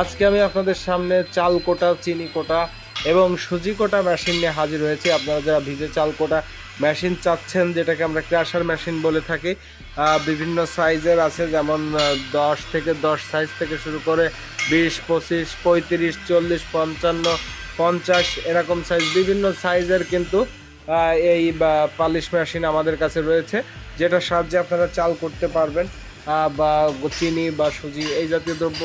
আজকে আমি আপনাদের সামনে চাল কোটা, চিনি কোটা এবং সুজি কোটা মেশিন নিয়ে হাজির হয়েছি। আপনারা যারা ভিজে চাল কোটা মেশিন চাচ্ছেন, যেটাকে আমরা ক্রাশার মেশিন বলে থাকি বিভিন্ন সাইজের আছে, যেমন দশ থেকে দশ সাইজ থেকে শুরু করে বিশ, পঁচিশ, পঁয়ত্রিশ, চল্লিশ, পঞ্চান্ন, পঞ্চাশ এরকম সাইজ বিভিন্ন সাইজের কিন্তু এই পালিশ মেশিন আমাদের কাছে রয়েছে, যেটার সাহায্যে আপনারা চাল করতে পারবেন। বা চিনি বা সুজি, এই জাতীয় দ্রব্য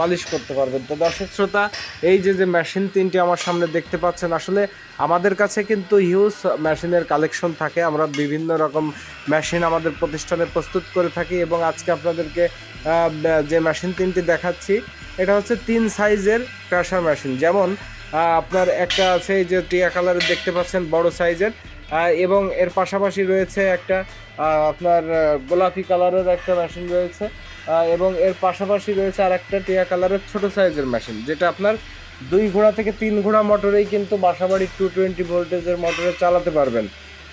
পালিশ করতে পারবেন। তো দর্শক শ্রোতা, এই যে যে মেশিন তিনটি আমার সামনে দেখতে পাচ্ছেন, আসলে আমাদের কাছে কিন্তু হিউজ মেশিনের কালেকশন থাকে। আমরা বিভিন্ন রকম মেশিন আমাদের প্রতিষ্ঠানে প্রস্তুত করে থাকি এবং আজকে আপনাদেরকে যে মেশিন তিনটি দেখাচ্ছি, এটা হচ্ছে তিন সাইজের ক্রাশার মেশিন যেমন আপনার একটা আছে এই যে টিয়া কালারের দেখতে পাচ্ছেন, বড় সাইজের। এবং এর পাশাপাশি রয়েছে একটা আপনার গোলাপি কালারের একটা মেশিন রয়েছে। এবং এর পাশাপাশি রয়েছে আর একটা টিয়া কালারের ছোট সাইজের মেশিন যেটা আপনার দুই ঘোড়া থেকে তিন ঘোড়া মোটরেই কিন্তু বাসাবাড়ি টু টোয়েন্টি ভোল্টেজের মোটরে চালাতে পারবেন।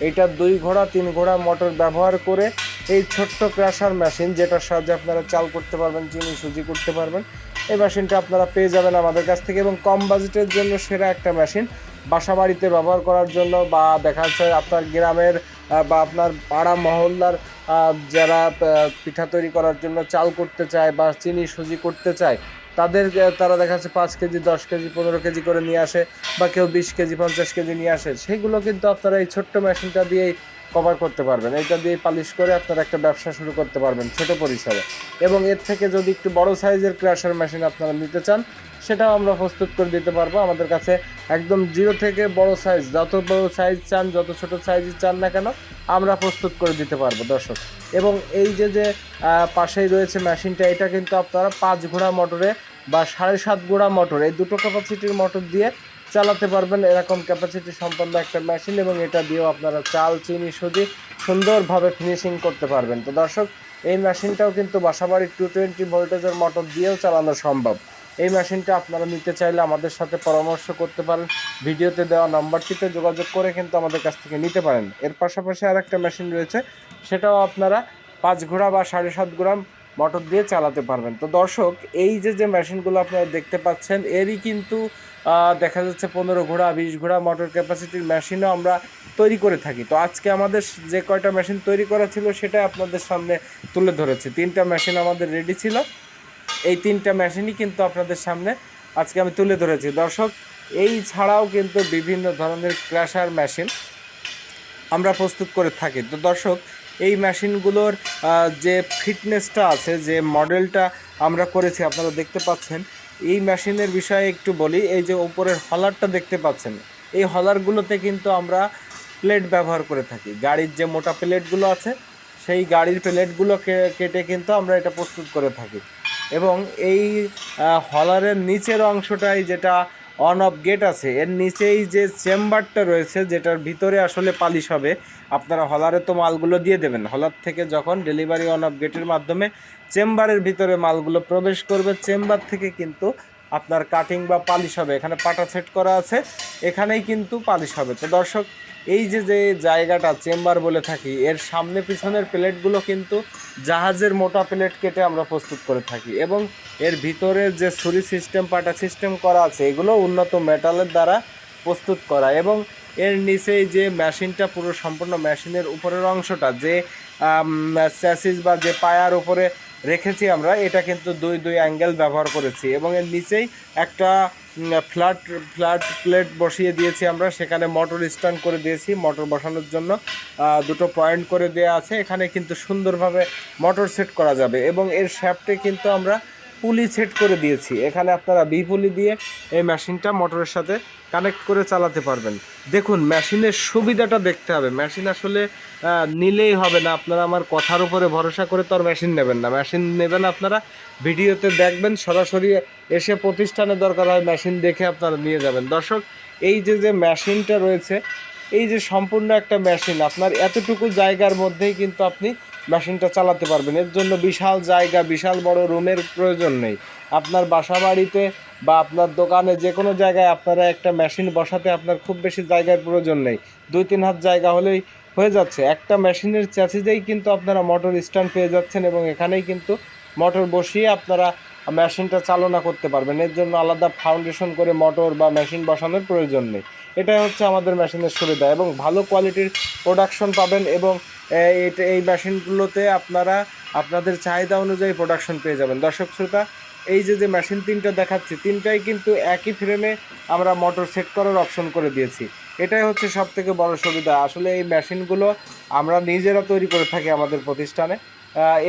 এইটা দুই ঘোড়া, তিন ঘোড়া মোটর ব্যবহার করে এই ছোট্ট ক্রাশার মেশিন যেটার সাহায্যে আপনারা চাল করতে পারবেন, চিনি সুজি করতে পারবেন, এই মেশিনটা আপনারা পেয়ে যাবেন আমাদের কাছ থেকে এবং কম বাজেটের জন্য সেরা একটা মেশিন বাসা বাড়িতে ব্যবহার করার জন্য বা দেখা যাচ্ছে আপনার গ্রামের বা আপনার পাড়া মহল্লার যারা পিঠা তৈরি করার জন্য চাল করতে চায় বা চিনি সুজি করতে চায়, তাদের তারা দেখা যাচ্ছে পাঁচ কেজি, দশ কেজি, পনেরো কেজি করে নিয়ে আসে বা কেউ বিশ কেজি, পঞ্চাশ কেজি নিয়ে আসে। সেগুলো কিন্তু আপনারা এই ছোট্ট মেশিনটা দিয়েই কভার করতে পারবেন। এটা দিয়ে পালিশ করে আপনারা একটা ব্যবসা শুরু করতে পারবেন ছোট পরিসরে। এবং এর থেকে যদি একটু বড় সাইজের ক্র্যাশার মেশিন আপনারা নিতে চান, সেটাও আমরা প্রস্তুত করে দিতে পারব। আমাদের কাছে একদম জিরো থেকে বড় সাইজ, যত বড় সাইজ চান, যত ছোট সাইজ চান না কেন, আমরা প্রস্তুত করে দিতে পারব দর্শক। এবং এই যে যে পাশেই রয়েছে মেশিনটা, এটা কিন্তু আপনারা পাঁচ ঘোড়া মোটরে বা সাড়ে সাত ঘোড়া মোটর, এই দুটো ক্যাপাসিটির মোটর দিয়ে চালাতে পারবেন এরকম ক্যাপাসিটি সম্পন্ন একটা মেশিন এবং এটা দিয়েও আপনারা চাল, চিনি, সুজি সুন্দরভাবে ফিনিশিং করতে পারবেন। তো দর্শক, এই মেশিনটাও কিন্তু বাসাবাড়ির টু টোয়েন্টি ভোল্টেজের মোটর দিয়েও চালানো সম্ভব। এই মেশিনটা আপনারা নিতে চাইলে আমাদের সাথে পরামর্শ করতে পারেন। ভিডিওতে দেওয়া নাম্বারটিতে যোগাযোগ করে কিন্তু আমাদের কাছ থেকে নিতে পারেন। এর পাশাপাশি আর একটা মেশিন রয়েছে, সেটাও আপনারা পাঁচ ঘোড়া বা সাড়ে সাত গ্রাম মোটর দিয়ে চালাতে পারবেন। তো দর্শক, এই যে যে মেশিনগুলো আপনারা দেখতে পাচ্ছেন, এরই কিন্তু দেখা যাচ্ছে পনেরো ঘোড়া, বিশ ঘোড়া মোটর ক্যাপাসিটির মেশিনও আমরা তৈরি করে থাকি। তো আজকে আমাদের যে কয়টা মেশিন তৈরি করা ছিল সেটা আপনাদের সামনে তুলে ধরেছি। তিনটা মেশিন আমাদের রেডি ছিল। এই তিনটা মেশিনই কিন্তু আপনাদের সামনে আজকে আমি তুলে ধরেছি। দর্শক, এই ছাড়াও কিন্তু বিভিন্ন ধরনের ক্র্যাশার মেশিন আমরা প্রস্তুত করে থাকি। তো দর্শক এই মেশিনগুলোর যে ফিটনেসটা আছে, যে মডেলটা আমরা করেছি, আপনারা দেখতে পাচ্ছেন। এই মেশিনের বিষয়ে একটু বলি, এই যে উপরের হলারটা দেখতে পাচ্ছেন। এই হলারগুলোতে কিন্তু আমরা প্লেট ব্যবহার করে থাকি। গাড়ির যে মোটা প্লেটগুলো আছে, সেই গাড়ির প্লেটগুলো কেটে কিন্তু আমরা এটা প্রস্তুত করে থাকি। এবং এই হলারের নিচের অংশটাই যেটা অন অফ গেট আছে। এর নিচেই যে চেম্বারটা রয়েছে, যেটার ভিতরে আসলে পালিশ হবে, আপনারা হলারে তো মালগুলো দিয়ে দেবেন। হলার থেকে যখন ডেলিভারি অন অফ গেটের মাধ্যমে চেম্বারের ভিতরে মালগুলো প্রবেশ করবে, চেম্বার থেকে কিন্তু আপনার কাটিং বা পালিশ হবে। এখানে পাটা সেট করা আছে, এখানেই কিন্তু পালিশ হবে। তো দর্শক, এই যে যে জায়গাটা চেম্বার বলে থাকি, এর সামনে পিছনের প্লেটগুলো কিন্তু জাহাজের মোটা প্লেট কেটে আমরা প্রস্তুত করে থাকি। এবং এর ভিতরে যে ছুরি সিস্টেম, পাটা সিস্টেম করা আছে, এগুলো উন্নত মেটালের দ্বারা প্রস্তুত করা। এবং এর নিচেই যে মেশিনটা, পুরো সম্পূর্ণ মেশিনের উপরের অংশটা, যে স্যাসিস বা যে পায়ার উপরে রেখেছি আমরা, এটা কিন্তু দুই দুই অ্যাঙ্গেল ব্যবহার করেছি। এবং এর নিচেই একটা ফ্ল্যাট ফ্ল্যাট প্লেট বসিয়ে দিয়েছি আমরা। সেখানে মোটর স্ট্যান্ড করে দিয়েছি। মোটর বসানোর জন্য দুটো পয়েন্ট করে দেওয়া আছে। এখানে কিন্তু সুন্দরভাবে মোটর সেট করা যাবে। এবং এর শ্যাফটে কিন্তু আমরা পুলি সেট করে দিয়েছি। এখানে আপনারা বি পুলি দিয়ে এই মেশিনটা মোটরের সাথে কানেক্ট করে চালাতে পারবেন। দেখুন, মেশিনের সুবিধাটা দেখতে হবে। মেশিন আসলে নিলেই হবে না। আপনারা আমার কথার উপরে ভরসা করে তো আর মেশিন নেবেন না। মেশিন নেবেন আপনারা, ভিডিওতে দেখবেন, সরাসরি এসে প্রতিষ্ঠানে দরকার হয়, মেশিন দেখে আপনারা নিয়ে যাবেন। দর্শক, এই যে যে মেশিনটা রয়েছে, এই যে সম্পূর্ণ একটা মেশিন, আপনার এতটুকু জায়গার মধ্যেই কিন্তু আপনি মেশিনটা চালাতে পারবেন। এর জন্য বিশাল জায়গা, বিশাল বড় রুমের প্রয়োজন নেই। আপনার বাসা বাড়িতে বা আপনার দোকানে যে কোনো জায়গায় আপনারা একটা মেশিন বসাতে আপনার খুব বেশি জায়গার প্রয়োজন নেই। দুই, তিন হাত জায়গা হলেই হয়ে যাচ্ছে। একটা মেশিনের চ্যাসিজেই কিন্তু আপনারা মোটর স্ট্যান্ড পেয়ে যাচ্ছেন এবং এখানেই কিন্তু মোটর বসিয়ে আপনারা মেশিনটা চালনা করতে পারবেন। এর জন্য আলাদা ফাউন্ডেশন করে মোটর বা মেশিন বসানোর প্রয়োজন নেই। এটাই হচ্ছে আমাদের মেশিনের সুবিধা এবং ভালো কোয়ালিটির প্রোডাকশন পাবেন এবং এই মেশিনগুলোতে আপনারা আপনাদের চাহিদা অনুযায়ী প্রোডাকশন পেয়ে যাবেন। দর্শক শ্রোতা, এই যে যে মেশিন তিনটা দেখাচ্ছি, তিনটাই কিন্তু একই ফ্রেমে আমরা মোটর সেট করার অপশন করে দিয়েছি। এটাই হচ্ছে সব থেকে বড় সুবিধা। আসলে এই মেশিনগুলো আমরা নিজেরা তৈরি করে থাকি আমাদের প্রতিষ্ঠানে।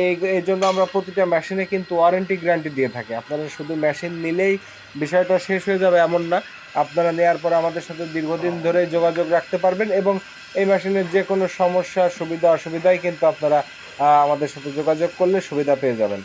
এই এই জন্য আমরা প্রতিটা মেশিনে কিন্তু ওয়ারেন্টি গ্যারান্টি দিয়ে থাকি। আপনারা শুধু মেশিন নিলেই বিষয়টা শেষ হয়ে যাবে এমন না। আপনারা নেওয়ার পর আমাদের সাথে দীর্ঘদিন ধরে যোগাযোগ রাখতে পারবেন এবং এই মেশিনের যে কোনো সমস্যা, সুবিধা অসুবিধাই কিন্তু আপনারা আমাদের সাথে যোগাযোগ করলে সুবিধা পেয়ে যাবেন।